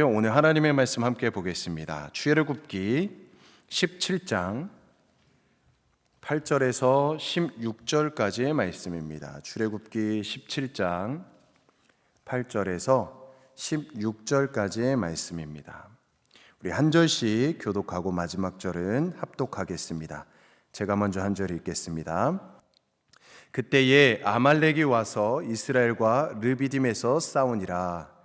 오늘 하나님의 말씀 함께 보겠습니다. 출애굽기 17장 8절에서 16절까지의 말씀입니다. 출애굽기 17장 8절에서 16절까지의 말씀입니다. 우리 한 절씩 교독하고 마지막 절은 합독하겠습니다. 제가 먼저 한 절 읽겠습니다. 그때에 아말렉이 와서 이스라엘과 르비딤에서 싸우니라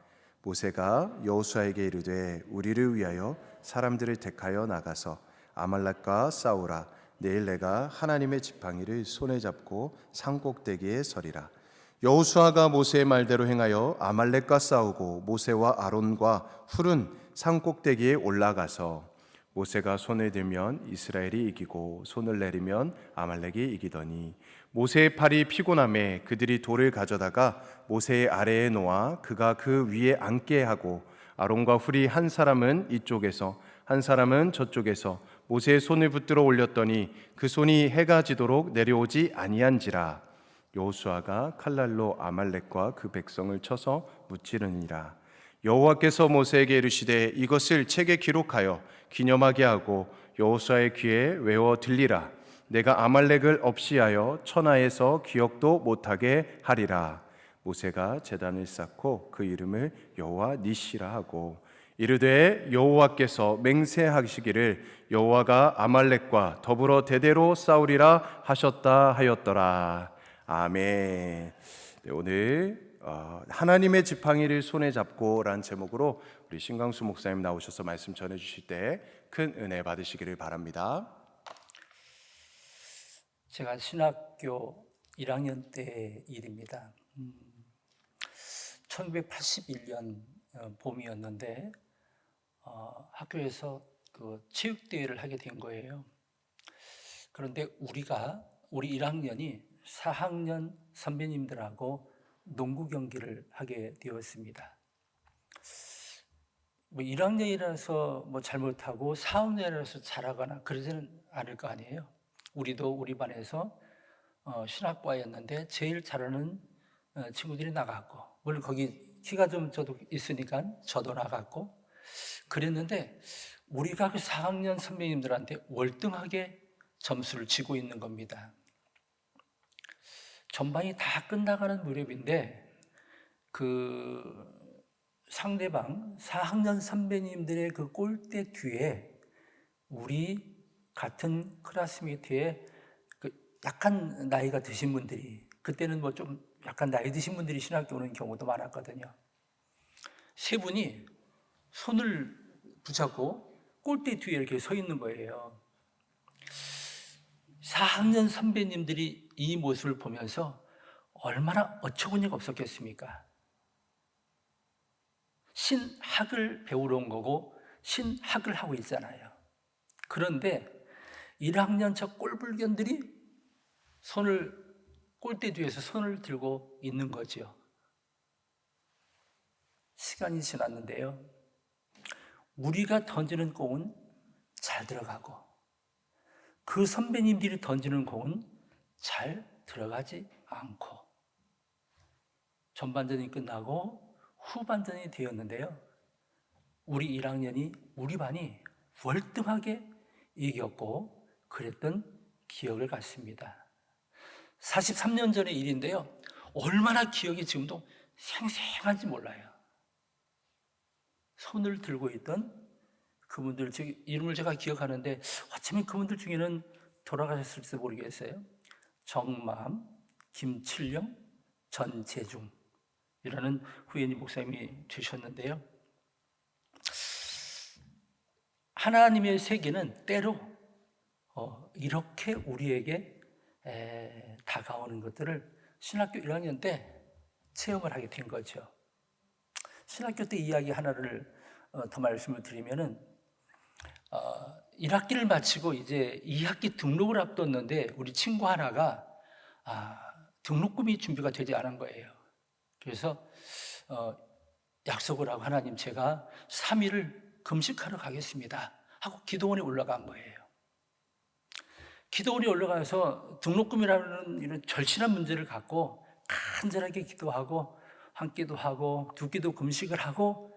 모세가 여호수아에게 이르되 우리를 위하여 사람들을 택하여 나가서 아말렉과 싸우라 내일 내가 하나님의 지팡이를 손에 잡고 산꼭대기에 서리라. 여호수아가 모세의 말대로 행하여 아말렉과 싸우고 모세와 아론과 훌은 산꼭대기에 올라가서 모세가 손을 들면 이스라엘이 이기고 손을 내리면 아말렉이 이기더니 모세의 팔이 피곤함에 그들이 돌을 가져다가 모세의 아래에 놓아 그가 그 위에 앉게 하고 아론과 훌이 한 사람은 이쪽에서 한 사람은 저쪽에서 모세의 손을 붙들어 올렸더니 그 손이 해가 지도록 내려오지 아니한지라. 여호수아가 칼날로 아말렉과 그 백성을 쳐서 무찌르니라 여호와께서 모세에게 이르시되 이것을 책에 기록하여 기념하게 하고 여호수아의 귀에 외워 들리라. 내가 아말렉을 없이하여 천하에서 기억도 못하게 하리라. 모세가 제단을 쌓고 그 이름을 여호와 니시라 하고 이르되 여호와께서 맹세하시기를 여호와가 아말렉과 더불어 대대로 싸우리라 하셨다 하였더라. 아멘. 네, 오늘 어, 하나님의 지팡이를 손에 잡고란 제목으로 우리 신광수 목사님 나오셔서 말씀 전해 주실 때 큰 은혜 받으시기를 바랍니다. 제가 신학교 1학년 때 일입니다. 음, 1981년 어, 봄이었는데 어, 학교에서 그 체육대회를 하게 된 거예요. 그런데 우리가 우리 1학년이 4학년 선배님들하고 농구 경기를 하게 되었습니다. 뭐 1학년이라서 뭐 잘못하고 4학년이라서 잘하거나 그러지는 않을 거 아니에요. 우리도 우리 반에서 어, 신학과였는데 제일 잘하는 어, 친구들이 나갔고 물론 거기 키가 좀 저도 있으니까 저도 나갔고 그랬는데 우리가 그 4학년 선배님들한테 월등하게 점수를 지고 있는 겁니다. 전반이 다 끝나가는 무렵인데 그 상대방 4학년 선배님들의 그 골대 뒤에 우리 같은 클래스메이트의 그 약간 나이가 드신 분들이 그때는 뭐 좀 약간 나이 드신 분들이 신학교 오는 경우도 많았거든요. 세 분이 손을 붙잡고 골대 뒤에 이렇게 서 있는 거예요. 4학년 선배님들이 이 모습을 보면서 얼마나 어처구니가 없었겠습니까? 신학을 배우러 온 거고 신학을 하고 있잖아요. 그런데 1학년 저 꼴불견들이 손을 골대 뒤에서 손을 들고 있는 거죠. 시간이 지났는데요. 우리가 던지는 공은 잘 들어가고 그 선배님들이 던지는 공은 잘 들어가지 않고 전반전이 끝나고 후반전이 되었는데요. 우리 1학년이 우리 반이 월등하게 이겼고 그랬던 기억을 갖습니다. 43년 전의 일인데요. 얼마나 기억이 지금도 생생한지 몰라요. 손을 들고 있던 그분들, 즉 이름을 제가 기억하는데 어쩌면 그분들 중에는 돌아가셨을지 모르겠어요. 정맘, 김칠령, 전재중 이라는 후예님 목사님이 되셨는데요. 하나님의 세계는 때로 어, 이렇게 우리에게 에, 다가오는 것들을 신학교 1학년 때 체험을 하게 된 거죠. 신학교 때 이야기 하나를 어, 더 말씀을 드리면은 어, 1학기를 마치고 이제 2학기 등록을 앞뒀는데 우리 친구 하나가 아, 등록금이 준비가 되지 않은 거예요. 그래서 어, 약속을 하고 하나님 제가 3일을 금식하러 가겠습니다. 하고 기도원에 올라간 거예요. 기도원에 올라가서 등록금이라는 이런 절실한 문제를 갖고 간절하게 기도하고 한 끼도 하고 두 끼도 금식을 하고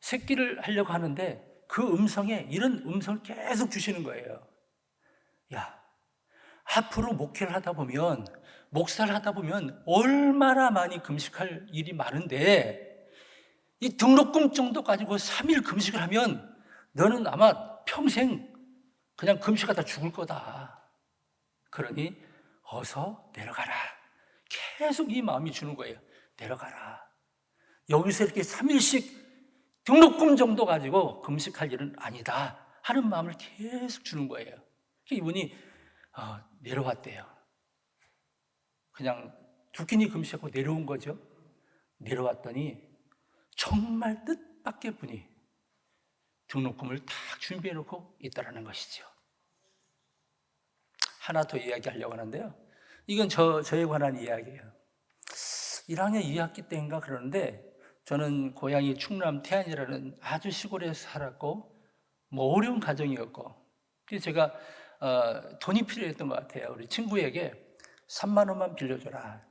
새끼를 하려고 하는데 그 음성에 이런 음성을 계속 주시는 거예요. 야, 앞으로 목회를 하다 보면, 목사를 하다 보면 얼마나 많이 금식할 일이 많은데, 이 등록금 정도 가지고 3일 금식을 하면 너는 아마 평생 그냥 금식하다 죽을 거다. 그러니 어서 내려가라. 계속 이 마음이 주는 거예요. 내려가라. 여기서 이렇게 3일씩 등록금 정도 가지고 금식할 일은 아니다. 하는 마음을 계속 주는 거예요. 그러니까 이분이 어, 내려왔대요. 그냥 두 끼니 금식하고 내려온 거죠. 내려왔더니 정말 뜻밖의 분이 등록금을 다 준비해 놓고 있다라는 것이죠. 하나 더 이야기하려고 하는데요. 이건 저, 저에 관한 이야기예요. 1학년 2학기 때인가 그러는데 저는 고향이 충남 태안이라는 아주 시골에서 살았고 뭐 어려운 가정이었고 제가 어, 돈이 필요했던 것 같아요. 우리 친구에게 3만 원만 빌려줘라.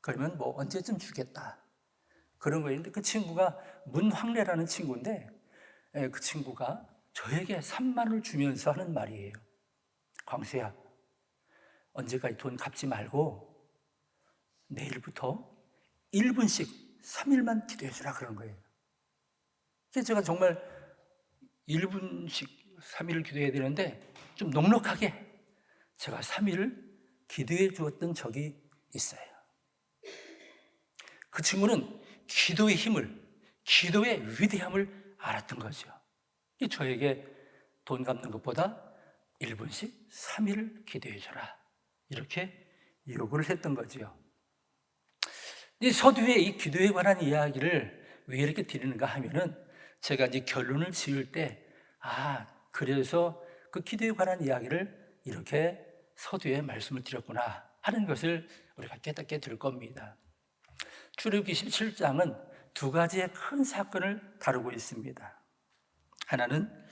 그러면 뭐 언제쯤 주겠다. 그런 거였는데 그 친구가 문황래라는 친구인데 예, 그 친구가 저에게 3만 원을 주면서 하는 말이에요. 광수야, 언제까지 돈 갚지 말고 내일부터 1분씩 3일만 기도해 주라 그런 거예요. 그래서 제가 정말 1분씩 3일을 기도해야 되는데 좀 넉넉하게 제가 3일을 기도해 주었던 적이 있어요. 그 친구는 기도의 힘을, 기도의 위대함을 알았던 거죠. 이 저에게 돈 갚는 것보다 1분씩 3일을 기도해 줘라. 이렇게 요구를 했던 거지요. 이 서두에 이 기도에 관한 이야기를 왜 이렇게 드리는가 하면은 제가 이제 결론을 지을 때, 아, 그래서 그 기도에 관한 이야기를 이렇게 서두에 말씀을 드렸구나 하는 것을 우리가 깨닫게 될 겁니다. 출애굽기 17장은 두 가지의 큰 사건을 다루고 있습니다. 하나는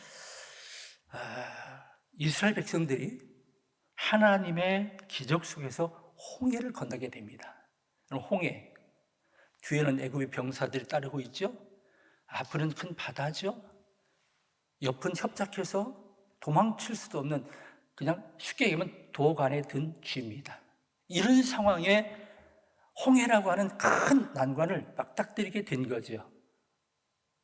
아, 이스라엘 백성들이 하나님의 기적 속에서 홍해를 건너게 됩니다. 홍해 뒤에는 애굽의 병사들이 따르고 있죠. 앞은 큰 바다죠. 옆은 협착해서 도망칠 수도 없는 그냥 쉽게 얘기하면 도간에 든 쥐입니다. 이런 상황에 홍해라고 하는 큰 난관을 막닥뜨리게 된 거죠.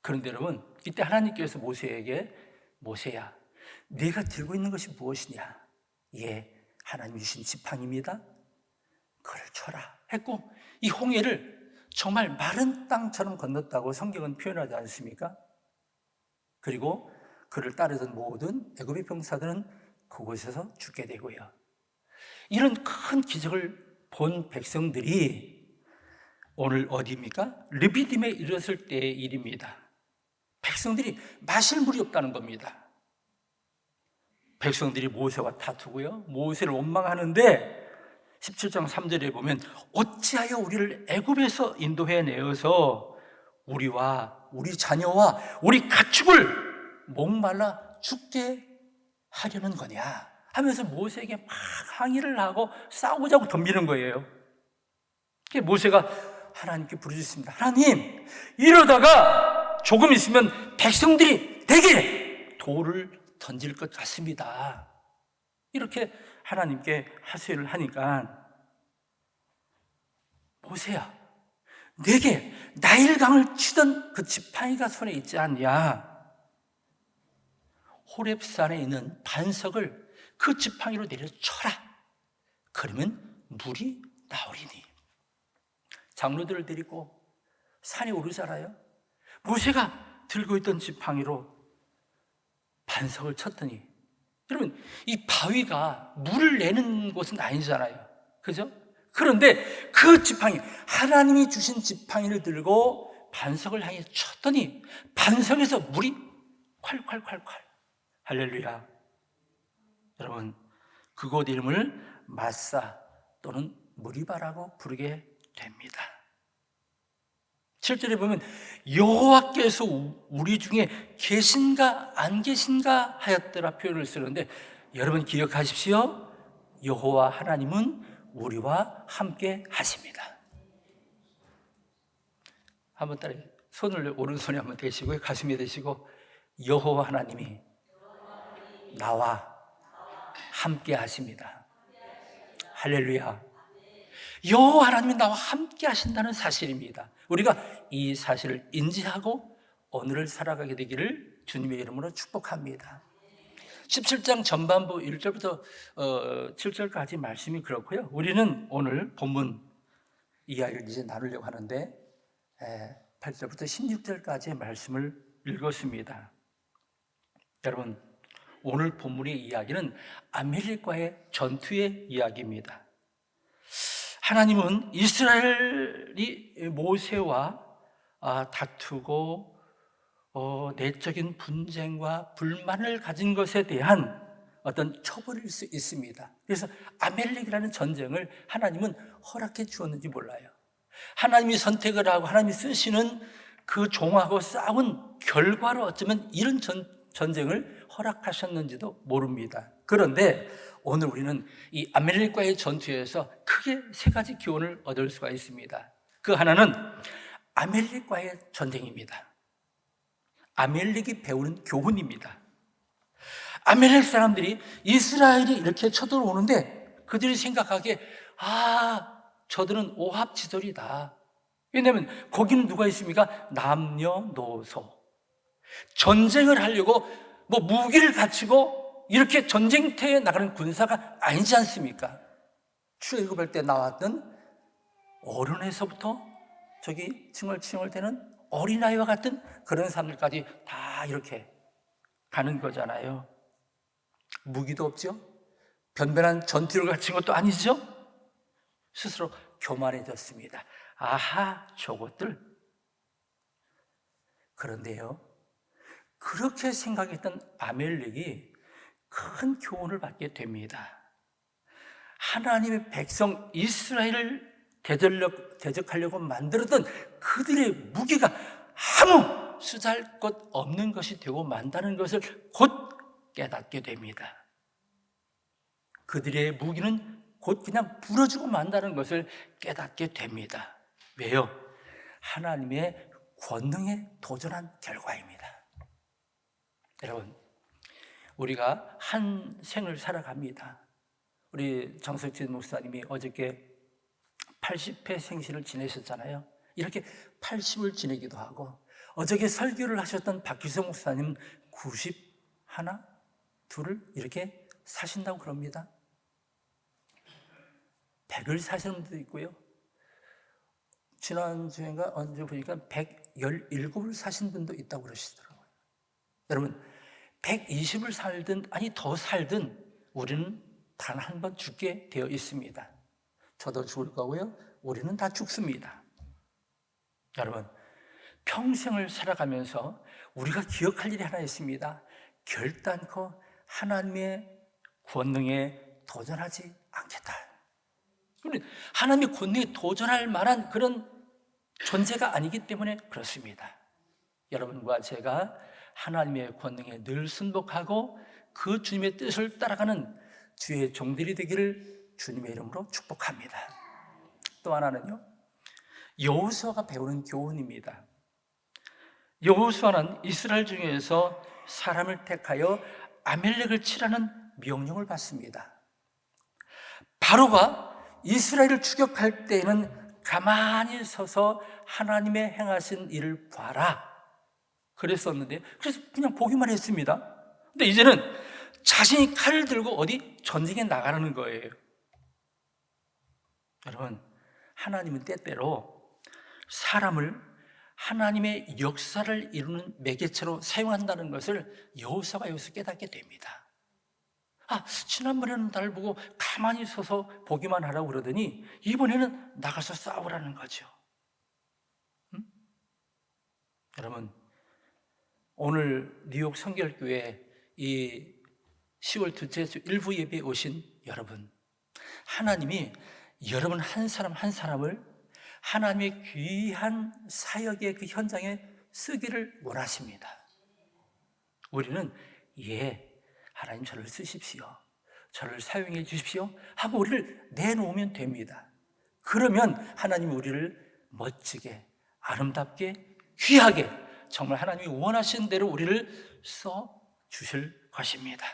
그런데 여러분, 이때 하나님께서 모세에게 모세야, 네가 들고 있는 것이 무엇이냐? 예, 하나님 주신 지팡입니다. 그걸 쳐라 했고 이 홍해를 정말 마른 땅처럼 건넜다고 성경은 표현하지 않습니까? 그리고 그를 따르던 모든 애굽의 병사들은 그곳에서 죽게 되고요. 이런 큰 기적을 본 백성들이 오늘 어디입니까? 르비딤에 이르렀을 때의 일입니다. 백성들이 마실 물이 없다는 겁니다. 백성들이 모세와 다투고요. 모세를 원망하는데 17장 3절에 보면 어찌하여 우리를 애굽에서 인도해 내어서 우리와 우리 자녀와 우리 가축을 목말라 죽게 하려는 거냐 하면서 모세에게 막 항의를 하고 싸우자고 덤비는 거예요. 모세가 하나님께 부르짖습니다. 하나님, 이러다가 조금 있으면 백성들이 내게 돌을 던질 것 같습니다. 이렇게 하나님께 하소연을 하니까 모세야, 내게 나일강을 치던 그 지팡이가 손에 있지 않냐? 호렙산에 있는 반석을 그 지팡이로 내려 쳐라. 그러면 물이 나오리니. 장로들을 데리고 산에 오르잖아요. 모세가 들고 있던 지팡이로 반석을 쳤더니 여러분 이 바위가 물을 내는 곳은 아니잖아요. 그죠? 그런데 그 지팡이 하나님이 주신 지팡이를 들고 반석을 향해 쳤더니 반석에서 물이 콸콸콸콸 할렐루야. 여러분 그곳 이름을 마사 또는 무리바라고 부르게 됩니다. 7절에 보면 여호와께서 우리 중에 계신가 안 계신가 하였더라 표현을 쓰는데 여러분 기억하십시오. 여호와 하나님은 우리와 함께 하십니다. 한번 따라 손을 오른손에 한번 대시고 가슴에 대시고 여호와 하나님이 나와 함께 하십니다. 할렐루야. 여호와 하나님이 나와 함께 하신다는 사실입니다. 우리가 이 사실을 인지하고 오늘을 살아가게 되기를 주님의 이름으로 축복합니다. 17장 전반부 1절부터 어, 7절까지 말씀이 그렇고요. 우리는 오늘 본문 이야기를 이제 나누려고 하는데 8절부터 16절까지의 말씀을 읽었습니다. 여러분, 오늘 본문의 이야기는 아멜릭과의 전투의 이야기입니다. 하나님은 이스라엘이 모세와 아, 다투고 어, 내적인 분쟁과 불만을 가진 것에 대한 어떤 처벌일 수 있습니다. 그래서 아멜렉이라는 전쟁을 하나님은 허락해 주었는지 몰라요. 하나님이 선택을 하고 하나님이 쓰시는 그 종하고 싸운 결과로 어쩌면 이런 전, 전쟁을 허락하셨는지도 모릅니다. 그런데 오늘 우리는 이 아멜렉과의 전투에서 크게 세 가지 교훈을 얻을 수가 있습니다. 그 하나는 아멜렉과의 전쟁입니다. 아멜렉이 배우는 교훈입니다. 아멜렉 사람들이 이스라엘이 이렇게 쳐들어오는데 그들이 생각하기에 아 저들은 오합지졸이다. 왜냐하면 거기는 누가 있습니까? 남녀노소 전쟁을 하려고 뭐 무기를 갖추고 이렇게 전쟁터에 나가는 군사가 아니지 않습니까? 출애굽할 때 나왔던 어른에서부터 저기 칭얼칭얼대는 어린아이와 같은 그런 사람들까지 다 이렇게 가는 거잖아요. 무기도 없죠. 변변한 전투를 갖춘 것도 아니죠. 스스로 교만해졌습니다. 아하, 저것들. 그런데요, 그렇게 생각했던 아멜렉이 큰 교훈을 받게 됩니다. 하나님의 백성 이스라엘을 대적력, 대적하려고 만들었던 그들의 무기가 아무 수잘 것 없는 것이 되고 만다는 것을 곧 깨닫게 됩니다. 그들의 무기는 곧 그냥 부러지고 만다는 것을 깨닫게 됩니다. 왜요? 하나님의 권능에 도전한 결과입니다. 여러분, 우리가 한 생을 살아갑니다. 우리 장석진 목사님이 어저께 80회 생신을 지내셨잖아요. 이렇게 80을 지내기도 하고 어저께 설교를 하셨던 박기성 목사님 90 하나 둘을 이렇게 사신다고 그럽니다. 100을 사시는 분도 있고요. 지난주인가 언제 보니까 117을 사신 분도 있다고 그러시더라고요. 여러분, 120을 살든 아니 더 살든 우리는 단 한 번 죽게 되어 있습니다. 저도 죽을 거고요. 우리는 다 죽습니다. 여러분, 평생을 살아가면서 우리가 기억할 일이 하나 있습니다. 결단코 하나님의 권능에 도전하지 않겠다. 하나님의 권능에 도전할 만한 그런 존재가 아니기 때문에 그렇습니다. 여러분과 제가 하나님의 권능에 늘 순복하고 그 주님의 뜻을 따라가는 주의 종들이 되기를 주님의 이름으로 축복합니다. 또 하나는요. 여호수아가 배우는 교훈입니다. 여호수아는 이스라엘 중에서 사람을 택하여 아멜렉을 치라는 명령을 받습니다. 바로가 이스라엘을 추격할 때에는 가만히 서서 하나님의 행하신 일을 봐라. 그랬었는데, 그래서 그냥 보기만 했습니다. 근데 이제는 자신이 칼을 들고 어디 전쟁에 나가는 거예요. 여러분, 하나님은 때때로 사람을 하나님의 역사를 이루는 매개체로 사용한다는 것을 여호사가 여기서 깨닫게 됩니다. 아, 지난번에는 나를 보고 가만히 서서 보기만 하라고 그러더니 이번에는 나가서 싸우라는 거죠. 음? 여러분, 오늘 뉴욕 성결교회 이 10월 둘째 주 일부 예배에 오신 여러분, 하나님이 여러분 한 사람 한 사람을 하나님의 귀한 사역의 그 현장에 쓰기를 원하십니다. 우리는 예, 하나님 저를 쓰십시오. 저를 사용해 주십시오. 하고 우리를 내놓으면 됩니다. 그러면 하나님 우리를 멋지게, 아름답게 귀하게 정말 하나님이 원하시는 대로 우리를 써 주실 것입니다.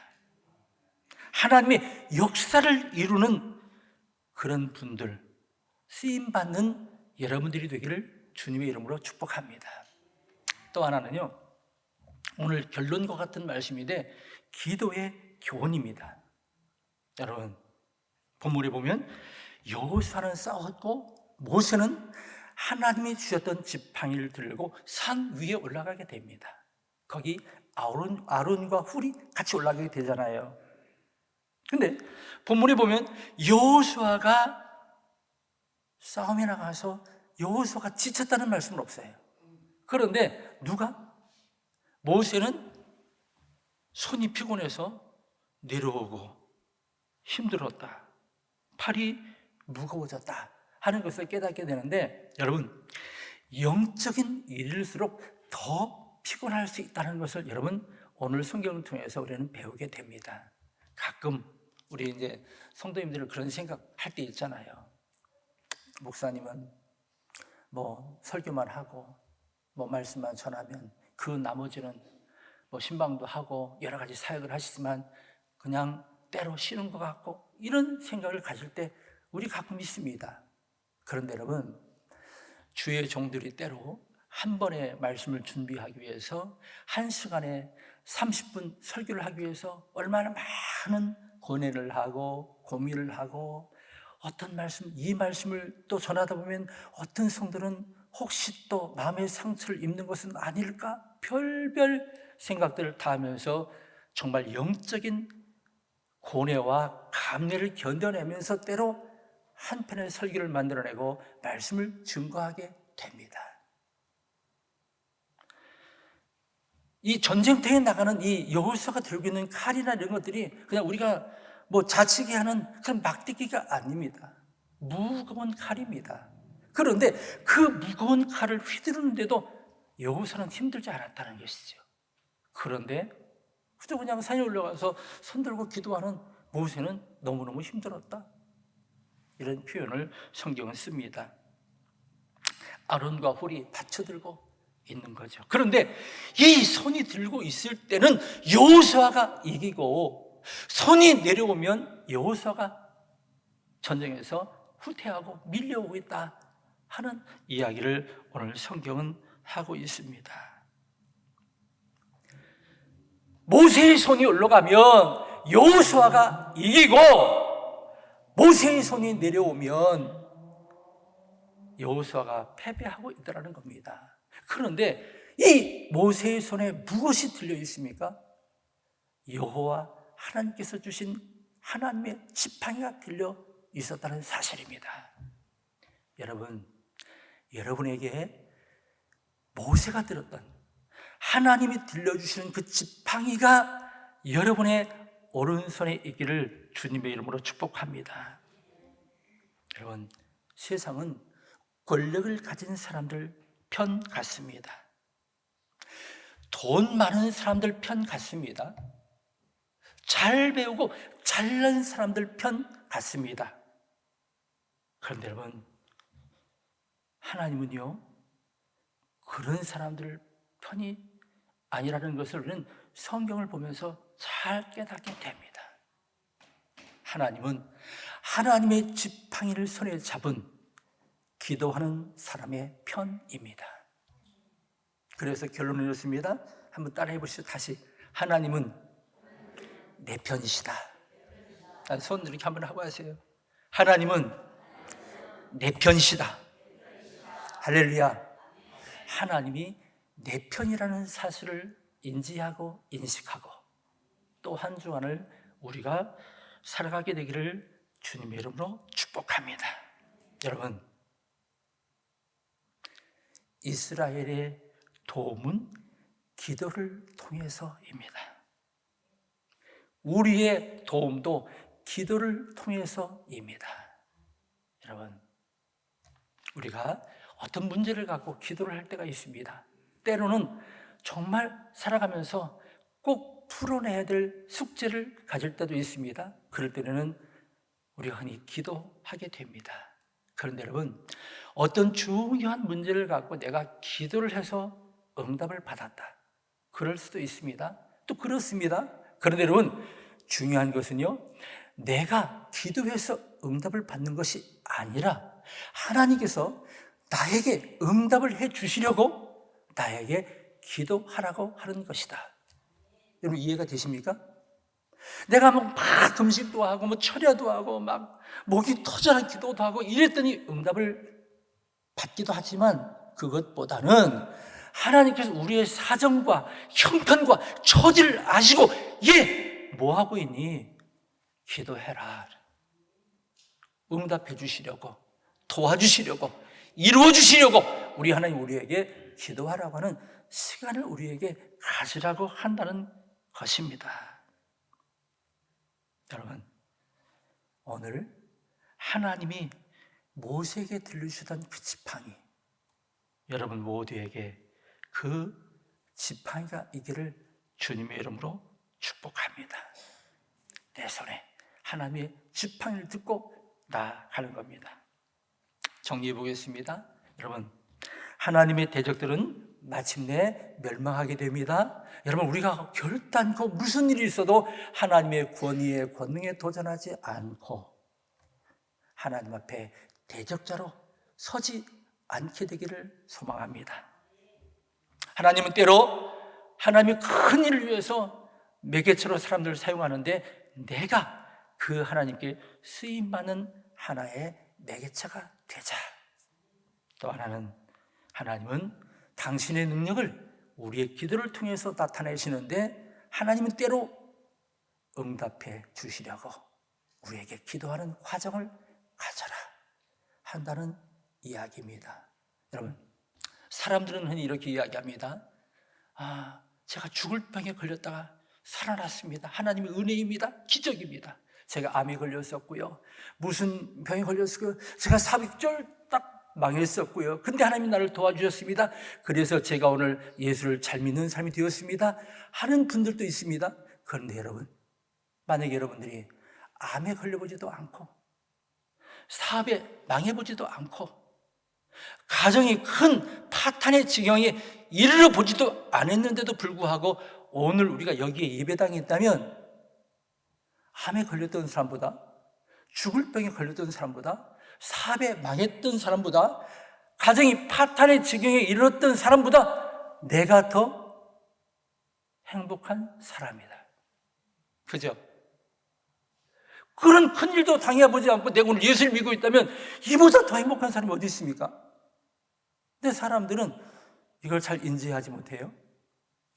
하나님의 역사를 이루는 그런 분들, 쓰임 받는 여러분들이 되기를 주님의 이름으로 축복합니다. 또 하나는요. 오늘 결론과 같은 말씀인데 기도의 교훈입니다. 여러분 본문에 보면 여호수아는 싸웠고 모세는 하나님이 주셨던 지팡이를 들고 산 위에 올라가게 됩니다. 거기 아론, 아론과 훌이 같이 올라가게 되잖아요. 근데 본문에 보면 여호수아가 싸움에 나가서 여호수아가 지쳤다는 말씀은 없어요. 그런데 누가 모세는 손이 피곤해서 내려오고 힘들었다. 팔이 무거워졌다. 하는 것을 깨닫게 되는데 여러분 영적인 일일수록 더 피곤할 수 있다는 것을 여러분 오늘 성경을 통해서 우리는 배우게 됩니다. 가끔 우리 이제 성도님들 그런 생각할 때 있잖아요. 목사님은 뭐 설교만 하고 뭐 말씀만 전하면 그 나머지는 뭐 신방도 하고 여러 가지 사역을 하시지만 그냥 때로 쉬는 것 같고 이런 생각을 가질 때 우리 가끔 있습니다. 그런데 여러분 주의 종들이 때로 한 번의 말씀을 준비하기 위해서 한 시간에 30분 설교를 하기 위해서 얼마나 많은 고뇌를 하고 고민을 하고 어떤 말씀, 이 말씀을 또 전하다 보면 어떤 성들은 혹시 또 마음의 상처를 입는 것은 아닐까? 별별 생각들을 다 하면서 정말 영적인 고뇌와 감내를 견뎌내면서 때로 한 편의 설교를 만들어내고 말씀을 증거하게 됩니다. 이 전쟁터에 나가는 이 여호수아가 들고 있는 칼이나 이런 것들이 그냥 우리가 뭐 자치게 하는 그런 막대기가 아닙니다. 무거운 칼입니다. 그런데 그 무거운 칼을 휘두르는데도 여호수아는 힘들지 않았다는 것이죠. 그런데 그저 그냥 산에 올라가서 손 들고 기도하는 모세는 너무너무 힘들었다. 이런 표현을 성경은 씁니다. 아론과 홀이 받쳐들고 있는 거죠. 그런데 이 손이 들고 있을 때는 여호수아가 이기고 손이 내려오면 여호수아가 전쟁에서 후퇴하고 밀려오고 있다 하는 이야기를 오늘 성경은 하고 있습니다. 모세의 손이 올라가면 여호수아가 이기고 모세의 손이 내려오면 여호수아가 패배하고 있더라는 겁니다. 그런데 이 모세의 손에 무엇이 들려 있습니까? 여호와 하나님께서 주신 하나님의 지팡이가 들려 있었다는 사실입니다. 여러분, 여러분에게 모세가 들었던 하나님이 들려주시는 그 지팡이가 여러분의 오른손에 있기를 주님의 이름으로 축복합니다. 여러분, 세상은 권력을 가진 사람들 편 같습니다. 돈 많은 사람들 편 같습니다. 잘 배우고 잘난 사람들 편 같습니다. 그런데 여러분, 하나님은요, 그런 사람들 편이 아니라는 것을 우리는 성경을 보면서 잘 깨닫게 됩니다. 하나님은 하나님의 지팡이를 손에 잡은 기도하는 사람의 편입니다. 그래서 결론을 이렇습니다. 한번 따라해 보시죠. 다시. 하나님은 내 편이시다. 아, 손 이렇게 한번 하고 하세요. 하나님은 내 편이시다. 할렐루야. 하나님이 내 편이라는 사실을 인지하고 인식하고 또 한 주간을 우리가 살아가게 되기를 주님의 이름으로 축복합니다. 여러분, 이스라엘의 도움은 기도를 통해서입니다. 우리의 도움도 기도를 통해서입니다. 여러분, 우리가 어떤 문제를 갖고 기도를 할 때가 있습니다. 때로는 정말 살아가면서 꼭 풀어내야 될 숙제를 가질 때도 있습니다. 그럴 때는 우리가 흔히 기도하게 됩니다. 그런데 여러분, 어떤 중요한 문제를 갖고 내가 기도를 해서 응답을 받았다. 그럴 수도 있습니다. 또 그렇습니다. 그런데 여러분, 중요한 것은요, 내가 기도해서 응답을 받는 것이 아니라 하나님께서 나에게 응답을 해 주시려고 나에게 기도하라고 하는 것이다. 여러분 이해가 되십니까? 내가 뭐막 금식도 하고 뭐 철야도 하고 막 목이 터져라 기도도 하고 이랬더니 응답을 받기도 하지만 그것보다는 하나님께서 우리의 사정과 형편과 처지를 아시고 얘뭐 하고 있니? 기도해라. 응답해 주시려고 도와주시려고 이루어 주시려고 우리 하나님 우리에게 기도하라고 하는 시간을 우리에게 가지라고 한다는 것입니다. 여러분, 오늘 하나님이 모세에게 들려주던 그 지팡이, 여러분 모두에게 그 지팡이가 있기를 주님의 이름으로 축복합니다. 내 손에 하나님의 지팡이를 듣고 나가는 겁니다. 정리해 보겠습니다. 여러분, 하나님의 대적들은 마침내 멸망하게 됩니다. 여러분, 우리가 결단코 무슨 일이 있어도 하나님의 권위에 권능에 도전하지 않고 하나님 앞에 대적자로 서지 않게 되기를 소망합니다. 하나님은 때로 하나님의 큰 일을 위해서 매개체로 사람들을 사용하는데 내가 그 하나님께 쓰임받는 하나의 매개체가 되자. 또 하나는 하나님은 당신의 능력을 우리의 기도를 통해서 나타내시는데 하나님은 때로 응답해 주시려고 우리에게 기도하는 과정을 가져라 한다는 이야기입니다. 여러분, 사람들은 흔히 이렇게 이야기합니다. 아, 제가 죽을 병에 걸렸다가 살아났습니다. 하나님의 은혜입니다. 기적입니다. 제가 암에 걸렸었고요. 무슨 병에 걸렸었고요. 제가 사백절 딱 망했었고요. 근데 하나님이 나를 도와주셨습니다. 그래서 제가 오늘 예수를 잘 믿는 사람이 되었습니다. 하는 분들도 있습니다. 그런데 여러분, 만약에 여러분들이 암에 걸려보지도 않고 사업에 망해보지도 않고 가정이 큰 파탄의 지경에 이르러 보지도 않았는데도 불구하고 오늘 우리가 여기에 예배당에 있다면 암에 걸렸던 사람보다 죽을 병에 걸렸던 사람보다 사업에 망했던 사람보다 가정이 파탄의 지경에 이르렀던 사람보다 내가 더 행복한 사람이다. 그죠? 그런 큰 일도 당해보지 않고 내가 오늘 예수를 믿고 있다면 이보다 더 행복한 사람이 어디 있습니까? 근데 사람들은 이걸 잘 인지하지 못해요.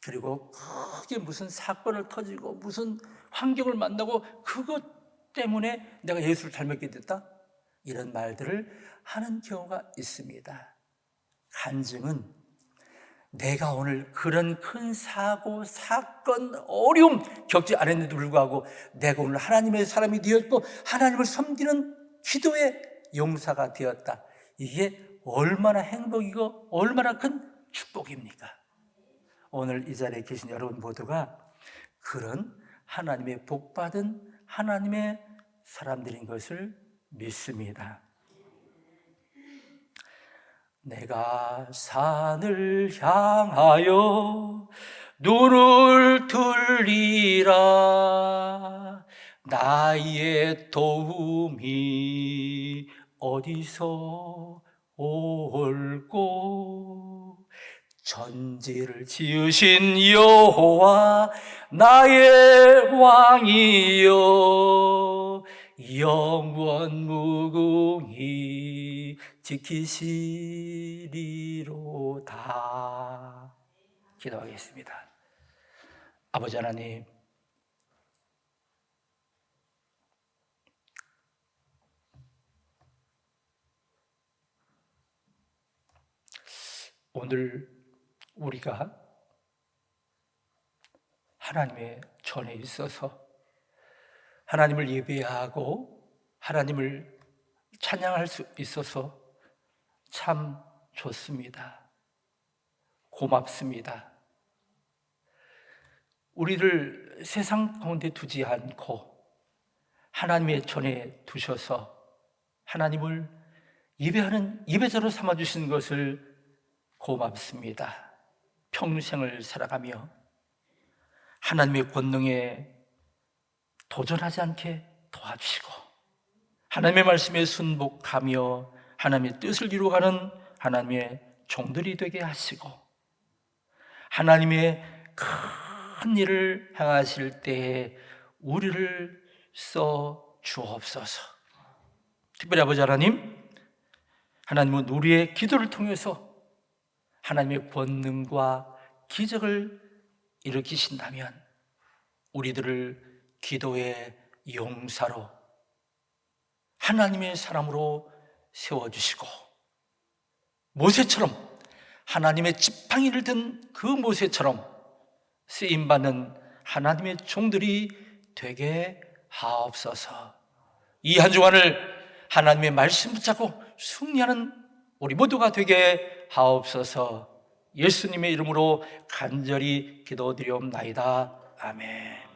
그리고 크게 무슨 사건을 터지고 무슨 환경을 만나고 그것 때문에 내가 예수를 잘 믿게 됐다? 이런 말들을 하는 경우가 있습니다. 간증은 내가 오늘 그런 큰 사고, 사건, 어려움 겪지 않았는데도 불구하고 내가 오늘 하나님의 사람이 되었고 하나님을 섬기는 기도의 용사가 되었다. 이게 얼마나 행복이고 얼마나 큰 축복입니까? 오늘 이 자리에 계신 여러분 모두가 그런 하나님의 복받은 하나님의 사람들인 것을 믿습니다. 내가 산을 향하여 눈을 들리라. 나의 도움이 어디서 올고 전지를 지으신 여호와 나의 왕이여 영원 무궁히 지키시리로다. 기도하겠습니다. 아버지 하나님 오늘 우리가 하나님의 전에 있어서 하나님을 예배하고 하나님을 찬양할 수 있어서 참 좋습니다. 고맙습니다. 우리를 세상 가운데 두지 않고 하나님의 전에 두셔서 하나님을 예배하는 예배자로 삼아 주신 것을 고맙습니다. 평생을 살아가며 하나님의 권능에 도전하지 않게 도와주시고 하나님의 말씀에 순복하며 하나님의 뜻을 이루어가는 하나님의 종들이 되게 하시고 하나님의 큰 일을 행하실 때에 우리를 써 주옵소서. 특별히 아버지 하나님, 하나님은 우리의 기도를 통해서 하나님의 권능과 기적을 일으키신다면 우리들을 기도의 용사로 하나님의 사람으로 세워주시고 모세처럼 하나님의 지팡이를 든 그 모세처럼 쓰임받는 하나님의 종들이 되게 하옵소서. 이 한 주간을 하나님의 말씀 붙잡고 승리하는 우리 모두가 되게 하옵소서. 예수님의 이름으로 간절히 기도드리옵나이다. 아멘